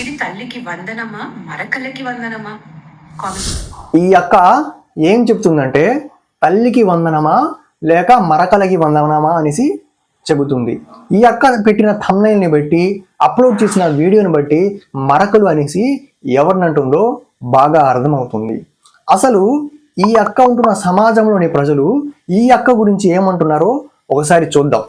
ఇది తల్లికి వందనమా? మరకలకి వందనమా? ఈ అక్క ఏం చెప్తుందంటే తల్లికి వందనమా లేక మరకలకి వందనమా అనేసి చెబుతుంది. ఈ అక్క పెట్టిన థమ్నైల్ని బట్టి అప్లోడ్ చేసిన వీడియోని బట్టి మరకలు అనేసి ఎవరినంటుందో బాగా అర్థమవుతుంది. అసలు ఈ అక్క ఉంటున్న సమాజంలోని ప్రజలు ఈ అక్క గురించి ఏమంటున్నారో ఒకసారి చూద్దాం.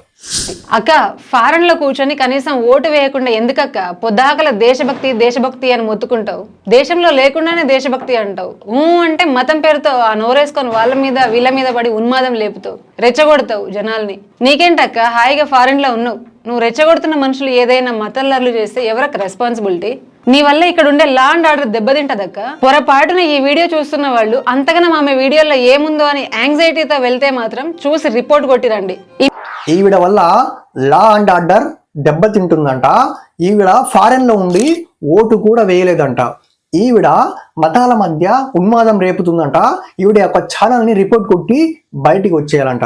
అక్క ఫారెన్లో కూర్చొని కనీసం ఓటు వేయకుండా ఎందుకక్క? పొద్దాకల దేశభక్తి దేశభక్తి అని మొత్తుకుంటావు. దేశంలో లేకుండానే దేశభక్తి అంటావు. ఊ అంటే మతం పేరుతో ఆ నోరేసుకొని వాళ్ళ మీద వీళ్ళ మీద పడి ఉన్మాదం లేపుతావు. రెచ్చగొడతావు జనాల్ని. నీకేంటక్క? హాయిగా ఫారెన్లో ఉన్నావు. నువ్వు రెచ్చగొడుతున్న మనుషులు ఏదైనా మతల్లర్లు చేస్తే ఎవరికి రెస్పాన్సిబిలిటీ నీ వల్ల ఇక్కడ ఉండే లా అండ్ ఆర్డర్ దెబ్బతింటదక్క. పొరపాటున ఈ వీడియో చూస్తున్న వాళ్ళు అంతగానం ఆమె వీడియోలో ఏముందో అని యాంగ్జైటీతో వెళ్తే మాత్రం చూసి రిపోర్ట్ కొట్టిరండి. ఈవిడ వల్ల లా అండ్ ఆర్డర్ దెబ్బతింటుందంట. ఈవిడ ఫారెన్లో ఉండి ఓటు కూడా వేయలేదంట. ఈవిడ మతాల మధ్య ఉన్మాదం రేపుతుందంట. ఈవిడ యొక్క ఛానల్ని రిపోర్ట్ కొట్టి బయటికి వచ్చేయాలంట.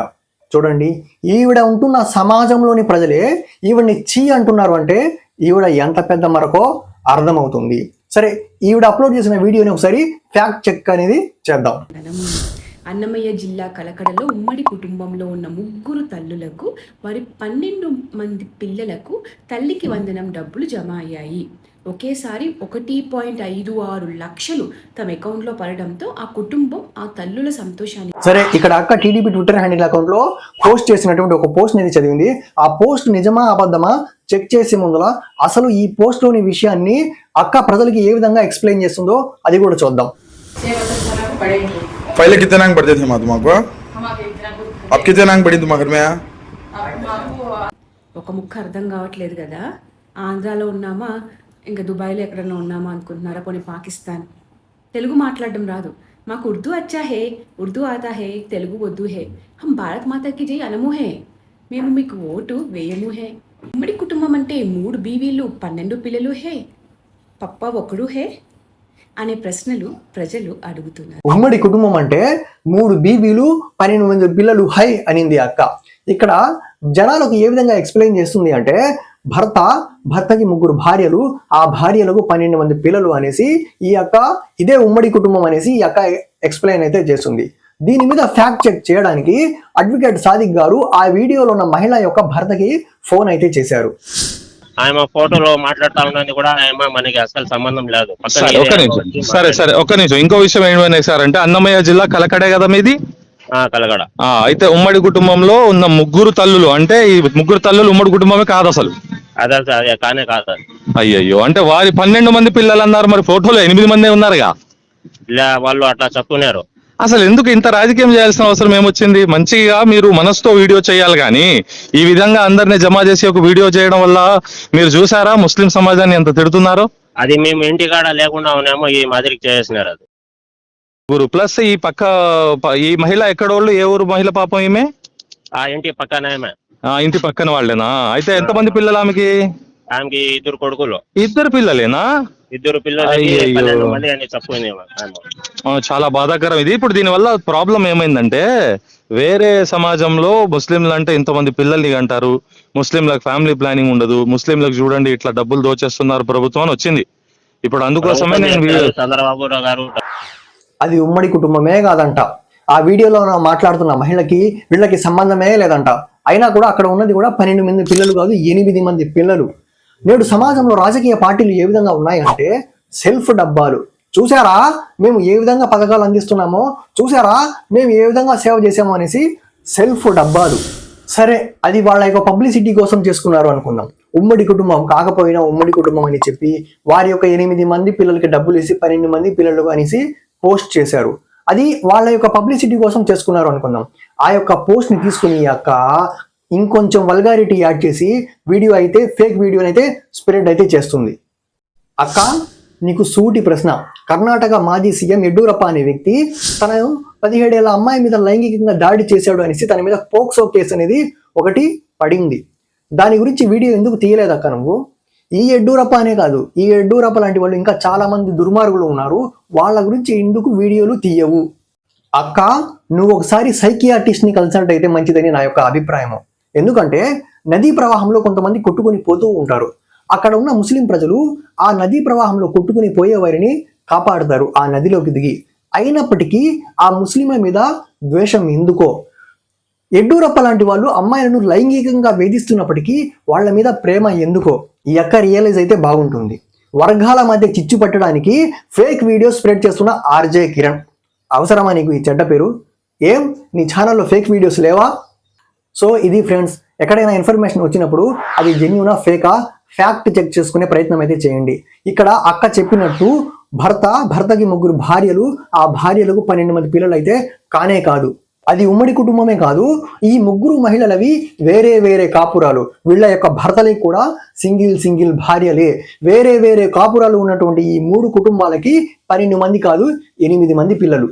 చూడండి ఈవిడ ఉంటున్న సమాజంలోని ప్రజలే ఈవిడ్ని చీ అంటున్నారు అంటే ఈవిడ ఎంత పెద్ద మరకో అర్థమవుతుంది. సరే ఈవిడ అప్లోడ్ చేసిన వీడియోని ఒకసారి ఫ్యాక్ట్ చెక్ అనేది చేద్దాం. అన్నమయ్య జిల్లా కలకడలో ఉమ్మడి కుటుంబంలో ఉన్న ముగ్గురు తల్లులకు వారి పన్నెండు మంది పిల్లలకు తల్లికి వందనం డబ్బులు జమ అయ్యాయి. ఒకేసారి ఒకటి పాయింట్ ఐదు ఆరు లక్షలు తమ అకౌంట్లో పడడంతో ఆ కుటుంబం ఆ తల్లుల సంతోషాన్ని సరే ఇక్కడ అక్క టీడీపీ ట్విట్టర్ హ్యాండిల్ అకౌంట్లో పోస్ట్ చేసినటువంటి ఒక పోస్ట్ అనేది చదివింది. ఆ పోస్ట్ నిజమా అబద్ధమా? చెక్ చేసే ముందర అసలు ఈ పోస్ట్లోని విషయాన్ని అక్క ప్రజలకి ఏ విధంగా ఎక్స్ప్లెయిన్ చేస్తుందో అది కూడా చూద్దాం. पहले कितने अंक पढ़ते थे माँ तुमको अब कितने अंक पढ़ी तुम घर में ఒక ముక్క అర్థం కావట్లేదు కదా ఆంధ్రాలో ఉన్నామా ఇంకా దుబాయ్లో ఎక్కడన్నా ఉన్నామా అనుకుంటున్నారా పోనీ పాకిస్తాన్ తెలుగు మాట్లాడడం రాదు మాకు ఉర్దూ అచ్చా హే ఉర్దూ ఆతా హే తెలుగు వద్దు హే హం భారత్ మాతకి జై అనము హే మేము మీకు ఓటు వేయము హే ఉమ్మడి కుటుంబం అంటే మూడు బీవీలు పన్నెండు పిల్లలు హే పప్ప ఒకడు హే అనే ప్రశ్నలు ప్రజలు అడుగుతున్నారు. ఉమ్మడి కుటుంబం అంటే మూడు బీబీలు పన్నెండు మంది పిల్లలు హై అనింది అక్క. ఇక్కడ జనాలకు ఏ విధంగా ఎక్స్ప్లెయిన్ చేస్తుంది అంటే భర్త భర్తకి ముగ్గురు భార్యలు ఆ భార్యలకు పన్నెండు మంది పిల్లలు అనేసి ఈ అక్క ఇదే ఉమ్మడి కుటుంబం అనేసి ఈ అక్క ఎక్స్ప్లెయిన్ అయితే చేస్తుంది. దీని మీద ఫ్యాక్ట్ చెక్ చేయడానికి అడ్వకేట్ సాదిక్ గారు ఆ వీడియోలో ఉన్న మహిళ యొక్క భర్తకి ఫోన్ అయితే చేశారు. ఆమె ఫోటోలో మాట్లాడుతా ఉన్నది కూడా ఆమె మనకి అసలు సంబంధం లేదు. సరే ఒక్క నిమిషం. సరే సరే ఒక్క నిమిషం. ఇంకో విషయం ఏమైనా సార్ అంటే అన్నమయ్య జిల్లా కలకడే కదా మీది? ఆ, కలగడ ఆ, అయితే ఉమ్మడి కుటుంబంలో ఉన్న ముగ్గురు తల్లులు అంటే ఈ ముగ్గురు తల్లులు ఉమ్మడి కుటుంబమే కాదు అసలు. అదే సార్ కానే కాదు అది. అయ్యయ్యో అంటే వారి పన్నెండు మంది పిల్లలు అన్నారు మరి ఫోటోలో ఎనిమిది మందే ఉన్నారుగా? వాళ్ళు అట్లా చెప్తున్నారు. అసలు ఎందుకు ఇంత రాజకీయం చేయాల్సిన అవసరం ఏమొచ్చింది? మంచిగా మీరు మనసుతో వీడియో చేయాలి కానీ ఈ విధంగా అందరిని జమ చేసి ఒక వీడియో చేయడం వల్ల మీరు చూసారా ముస్లిం సమాజాన్ని ఎంత తిడుతున్నారో? అది మేము ఇంటికాడ లేకుండా ఉన్నామో ఈ మాదిరికి చేసినారు అది. గురు ప్లస్ ఈ పక్క ఈ మహిళ ఎక్కడోళ్ళు? ఏ ఊరు మహిళ పాపం ఈమె? ఆ ఇంటి పక్కన ఇంటి పక్కన వాళ్ళేనా? అయితే ఎంతమంది పిల్లలు ఆమెకి? ఆమెకి ఇద్దరు కొడుకులు. ఇద్దరు పిల్లలేనా? ఇద్దరు పిల్లలు అయ్యయ్యో. పన్నెండు మంది అని చెప్పుకుంది ఆమె. ఆ, చాలా బాధాకరం ఇది. ఇప్పుడు దీనివల్ల ప్రాబ్లం ఏమైందంటే వేరే సమాజంలో ముస్లింలు అంటే ఇంతమంది పిల్లల్ని అంటారు ముస్లింలకు ఫ్యామిలీ ప్లానింగ్ ఉండదు. ముస్లింలకు చూడండి ఇట్లా డబ్బులు దోచేస్తున్నారు ప్రభుత్వం అని వచ్చింది. ఇప్పుడు అందుకోసమే నేను వీడియో చంద్రబాబు రావు గారు అది ఉమ్మడి కుటుంబమే కాదంట. ఆ వీడియోలో నా మాట్లాడుతున్న మహిళకి వీళ్ళకి సంబంధమే లేదంట. అయినా కూడా అక్కడ ఉన్నది కూడా పన్నెండు మంది పిల్లలు కాదు ఎనిమిది మంది పిల్లలు. నేడు సమాజంలో రాజకీయ పార్టీలు ఏ విధంగా ఉన్నాయంటే సెల్ఫ్ డబ్బాలు. చూసారా మేము ఏ విధంగా పథకాలు అందిస్తున్నామో? చూసారా మేము ఏ విధంగా సేవ చేసామో అనేసి సెల్ఫ్ డబ్బాలు. సరే అది వాళ్ళ యొక్క పబ్లిసిటీ కోసం చేసుకున్నారు అనుకుందాం. ఉమ్మడి కుటుంబం కాకపోయినా ఉమ్మడి కుటుంబం అని చెప్పి వారి యొక్క ఎనిమిది మంది పిల్లలకి డబ్బులు ఇసి పన్నెండు మంది పిల్లలు అనేసి పోస్ట్ చేశారు. అది వాళ్ళ యొక్క పబ్లిసిటీ కోసం చేసుకున్నారు అనుకుందాం. ఆ యొక్క పోస్ట్ని తీసుకుని యొక్క ఇంకొంచెం వల్గారిటీ యాడ్ చేసి వీడియో అయితే ఫేక్ వీడియోని అయితే స్ప్రెడ్ అయితే చేస్తుంది. అక్క నీకు సూటి ప్రశ్న. కర్ణాటక మాజీ సీఎం యడ్యూరప్ప అనే వ్యక్తి తన పదిహేడేళ్ళ అమ్మాయి మీద లైంగికంగా దాడి చేశాడు అనేసి తన మీద పోక్సో కేసు అనేది ఒకటి పడింది. దాని గురించి వీడియో ఎందుకు తీయలేదు అక్క నువ్వు? ఈ యడ్యూరప్ప అనే కాదు. ఈ యడ్యూరప్ప లాంటి వాళ్ళు ఇంకా చాలా మంది దుర్మార్గులు ఉన్నారు. వాళ్ళ గురించి ఎందుకు వీడియోలు తీయవు? అక్క నువ్వు ఒకసారి సైకియాటిస్ట్ని కన్సల్ట్ అయితే మంచిదని నా యొక్క అభిప్రాయం ఎందుకంటే నదీ ప్రవాహంలో కొంతమంది కొట్టుకొని పోతూ ఉంటారు. అక్కడ ఉన్న ముస్లిం ప్రజలు ఆ నదీ ప్రవాహంలో కొట్టుకుని పోయే వారిని కాపాడుతారు ఆ నదిలోకి దిగి. అయినప్పటికీ ఆ ముస్లింల మీద ద్వేషం ఎందుకో? ఎడ్డూరప్ప లాంటి వాళ్ళు అమ్మాయిలను లైంగికంగా వేధిస్తున్నప్పటికీ వాళ్ళ మీద ప్రేమ ఎందుకో? ఈ అక్క రియలైజ్ అయితే బాగుంటుంది. వర్గాల మధ్య చిచ్చు పట్టడానికి ఫేక్ వీడియోస్ స్ప్రెడ్ చేస్తున్న ఆర్జే కిరణ్. అవసరమా నీకు ఈ చెడ్డ పేరు? ఏం? నీ ఛానల్లో ఫేక్ వీడియోస్ లేవా? సో ఇది ఫ్రెండ్స్ ఎక్కడైనా ఇన్ఫర్మేషన్ వచ్చినప్పుడు అది జెన్యునా ఫేకా ఫ్యాక్ట్ చెక్ చేసుకునే ప్రయత్నం అయితే చేయండి. ఇక్కడ అక్క చెప్పినట్టు భర్త భర్తకి ముగ్గురు భార్యలు ఆ భార్యలకు పన్నెండు మంది పిల్లలు అయితే కానే కాదు. అది ఉమ్మడి కుటుంబమే కాదు ఈ ముగ్గురు మహిళలవి వేరే వేరే కాపురాలు. వీళ్ళ యొక్క భర్తలకి కూడా సింగిల్ సింగిల్ భార్యలే. వేరే వేరే కాపురాలు ఉన్నటువంటి ఈ మూడు కుటుంబాలకి పన్నెండు మంది కాదు ఎనిమిది మంది పిల్లలు.